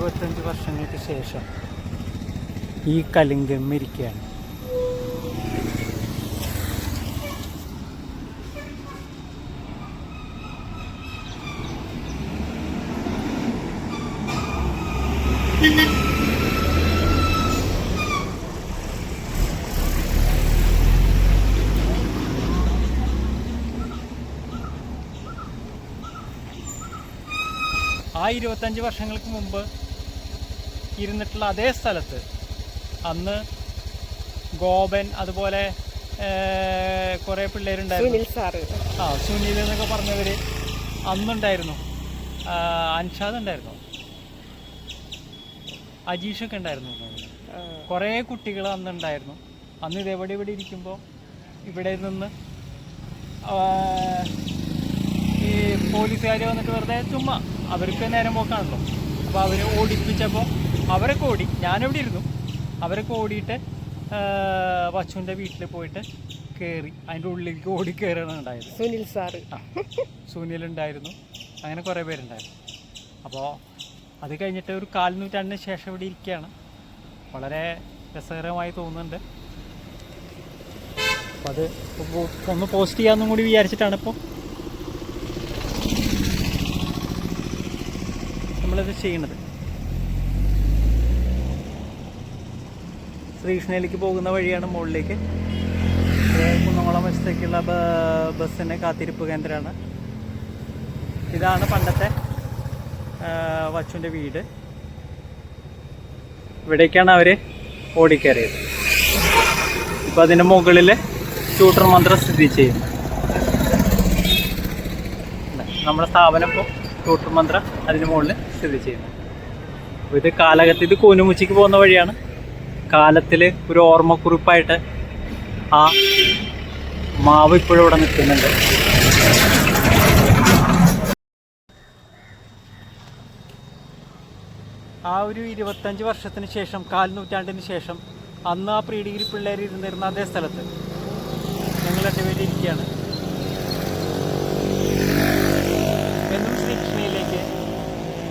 ഇരുപത്തഞ്ച് വർഷങ്ങൾക്ക് ശേഷം ഈ കലിംഗം ഇരിക്കുകയാണ് ആ ഇരുപത്തഞ്ച് വർഷങ്ങൾക്ക് മുമ്പ് ഇരുന്നിട്ടുള്ള അതേ സ്ഥലത്ത് അന്ന് ഗോപൻ അതുപോലെ കുറേ പിള്ളേരുണ്ടായിരുന്നു. ആ സുനിൽ എന്നൊക്കെ പറഞ്ഞവർ അന്നുണ്ടായിരുന്നു. അൻഷാദ് ഉണ്ടായിരുന്നു. അജീഷൊക്കെ ഉണ്ടായിരുന്നു. കുറേ കുട്ടികൾ അന്നുണ്ടായിരുന്നു. അന്ന് ഇതേവിടെ ഇവിടെ ഇരിക്കുമ്പോൾ ഇവിടെ നിന്ന് ഈ പോലീസുകാർ വന്നിട്ട് വെറുതെ ചുമ്മാ അവർക്ക് നേരം പോക്കാണല്ലോ. അപ്പോൾ അവർ ഓടിപ്പിച്ചപ്പോൾ അവരൊക്കെ ഓടി. ഞാനെവിടെ ഇരുന്നു. അവരൊക്കെ ഓടിയിട്ട് വച്ചുവിന്റെ വീട്ടിൽ പോയിട്ട് കയറി അതിന്റെ ഉള്ളിലേക്ക് ഓടി കയറുകയാണ് ഉണ്ടായത്. സുനിൽ സാറ്. സുനിൽ ഉണ്ടായിരുന്നു. അങ്ങനെ കുറേ പേരുണ്ടായിരുന്നു. അപ്പോൾ അത് കഴിഞ്ഞിട്ട് ഒരു കാൽ നൂറ്റാണ്ടിന് ശേഷം ഇവിടെ ഇരിക്കുകയാണ്. വളരെ രസകരമായി തോന്നുന്നുണ്ട്. അപ്പോൾ അത് ഒന്ന് പോസ്റ്റ് ചെയ്യാമെന്നും കൂടി വിചാരിച്ചിട്ടാണ് ഇപ്പോൾ നമ്മളത് ചെയ്യുന്നത്. ശ്രീകൃഷ്ണയിലേക്ക് പോകുന്ന വഴിയാണ് മുകളിലേക്ക്. കുന്നംകുളം വശത്തേക്കുള്ള ബസ്സിന്റെ കാത്തിരിപ്പ് കേന്ദ്രമാണ്. ഇതാണ് പണ്ടത്തെ വച്ചുവിന്റെ വീട്. ഇവിടേക്കാണ് അവർ ഓടിക്കയറിയത് ഇപ്പം അതിന്റെ മുകളിൽ ഷൂട്ടർ മന്ത്രം സ്ഥിതി ചെയ്യുന്നു. നമ്മുടെ സ്ഥാപനം ഇപ്പോൾ ഷൂട്ടർ മന്ത്രം അതിന് മുകളിൽ സ്ഥിതി ചെയ്യുന്നു. ഇത് കാലഘട്ടത്തിൽ ഇത് കൂനുമുച്ചിക്ക് പോകുന്ന വഴിയാണ്. കാലത്തിൽ ഒരു ഓർമ്മക്കുറിപ്പായിട്ട് ആ മാവ് ഇപ്പോഴും ഇവിടെ നിൽക്കുന്നുണ്ട്. ആ ഒരു ഇരുപത്തഞ്ച് വർഷത്തിന് ശേഷം കാൽ നൂറ്റാണ്ടിന് ശേഷം അന്ന് ആ പ്രീ ഡിഗ്രി പിള്ളേർ ഇരുന്നിരുന്ന അതേ സ്ഥലത്ത് ഞങ്ങൾ രണ്ടുപേരും ഇരിക്കുകയാണ്. എന്നും ശ്രീകൃഷ്ണയിലേക്ക്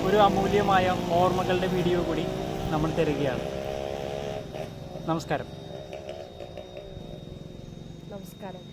ഒരു അമൂല്യമായ ഓർമ്മകളുടെ വീഡിയോ കൂടി നമ്മൾ തരികയാണ്. നമസ്കാരം നമസ്കാരം